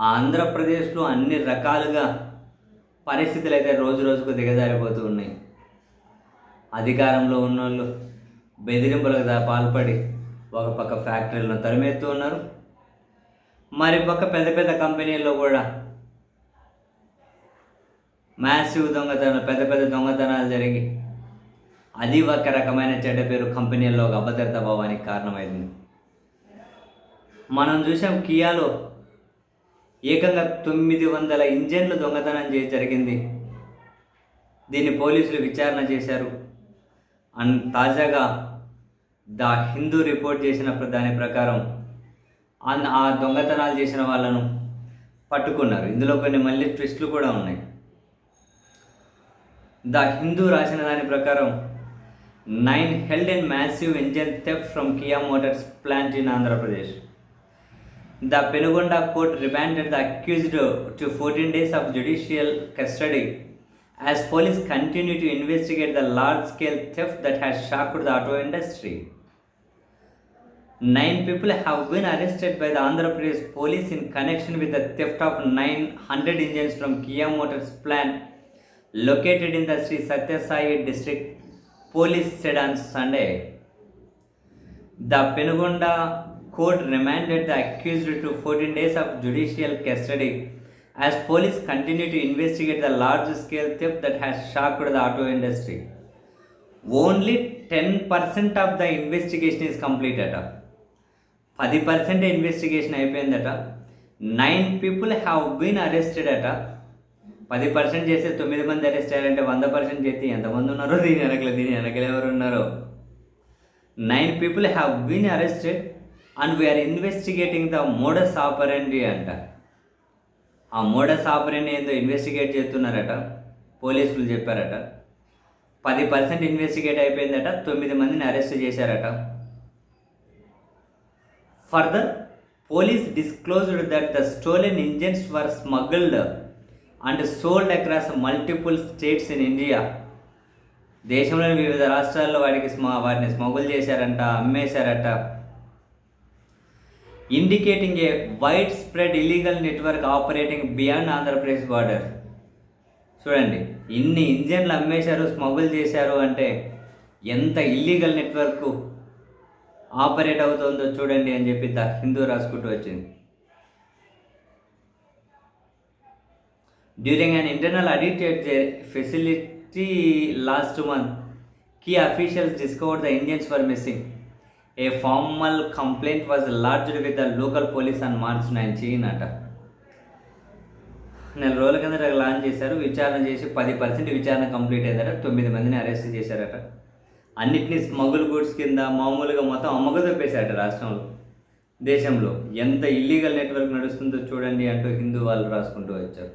ఆంధ్రప్రదేశ్లో అన్ని రకాలుగా పరిస్థితులు అయితే రోజు రోజుకు దిగజారిపోతూ ఉన్నాయి. అధికారంలో ఉన్నోళ్ళు బెదిరింపులకు పాల్పడి ఒక పక్క ఫ్యాక్టరీలను తరిమేస్తూ ఉన్నారు. మరి పక్క పెద్ద పెద్ద కంపెనీల్లో కూడా మ్యాసివ్ దొంగతనాలు పెద్ద పెద్ద దొంగతనాలు జరిగి అది ఒక రకమైన చెడ్డ పేరు కంపెనీల్లో ఒక అభద్రత భావానికి కారణమైంది. మనం చూసాం కియాలో ఏకంగా తొమ్మిది వందల ఇంజన్లు దొంగతనం చేసి జరిగింది. దీన్ని పోలీసులు విచారణ చేశారు. అండ్ తాజాగా ద హిందూ రిపోర్ట్ చేసిన ప్ర- దాని ప్రకారం ఆ దొంగతనాలు చేసిన వాళ్ళను పట్టుకున్నారు. ఇందులో కొన్ని మళ్ళీ ట్విస్టులు కూడా ఉన్నాయి. ద హిందూ రాసిన దాని ప్రకారం nine held and massive engine theft from Kia Motors plant in Andhra Pradesh. The Penugonda court remanded the accused to 14 days of judicial custody as police continue to investigate the large scale theft that has shocked the auto industry. Nine people have been arrested by the Andhra Pradesh police in connection with the theft of 900 engines from Kia Motors plant located in the Sri Satya Sai district, police said on Sunday. The Penugonda court remanded the accused to 14 days of judicial custody as police continue to investigate the large scale theft that has shocked the auto industry. Only 10% of the investigation is completed. పది percent investigation అయిపోయిందట nine people have been arrested అట పది percent చేస్తే తొమ్మిది మంది arrest అయ్యారంటే వంద percent చేస్తే ఎంతమంది ఉన్నారో దీని వెనకలే దీని వెనకలు ఎవరు ఉన్నారో nine people have been arrested and we're investigating the modus operandi అంట. ఆ మోడస్ ఆపరెండి ఏందో ఇన్వెస్టిగేట్ చేస్తున్నారట. పోలీసులు చెప్పారట. పది పర్సెంట్ ఇన్వెస్టిగేట్ అయిపోయిందట. తొమ్మిది మందిని అరెస్ట్ చేశారట. Further police disclosed that the stolen engines were smuggled and sold across multiple states in India దేశంలోని వివిధ రాష్ట్రాల్లో వాడికి స్మ వాటిని స్మగుల్ చేశారంట అమ్మేశారట. Indicating a wide spread illegal network operating beyond Andhra Pradesh border చూడండి ఇన్ని ఇంజన్లు అమ్మేశారు స్మగుల్ చేశారు అంటే ఎంత ఇల్లీగల్ నెట్వర్క్ ఆపరేట్ అవుతుందో చూడండి అని చెప్పి ద హిందూ రాసుకుంటూ వచ్చింది during an internal audit at facility last facility key officials key the discovered for missing. A formal complaint was lodged with the local police on March 19 అట. నెల రోజుల కిందట లాంచ్ చేశారు విచారణ చేసి పది పర్సెంట్ విచారణ కంప్లీట్ అయిందట తొమ్మిది మందిని అరెస్ట్ చేశారట. అన్నిటినీ స్మగుల్ గూడ్స్ కింద మామూలుగా మొత్తం అమ్మక తప్పేశారట రాష్ట్రంలో. దేశంలో ఎంత ఇల్లీగల్ నెట్వర్క్ నడుస్తుందో చూడండి అంటూ హిందూ వాళ్ళు రాసుకుంటూ వచ్చారు.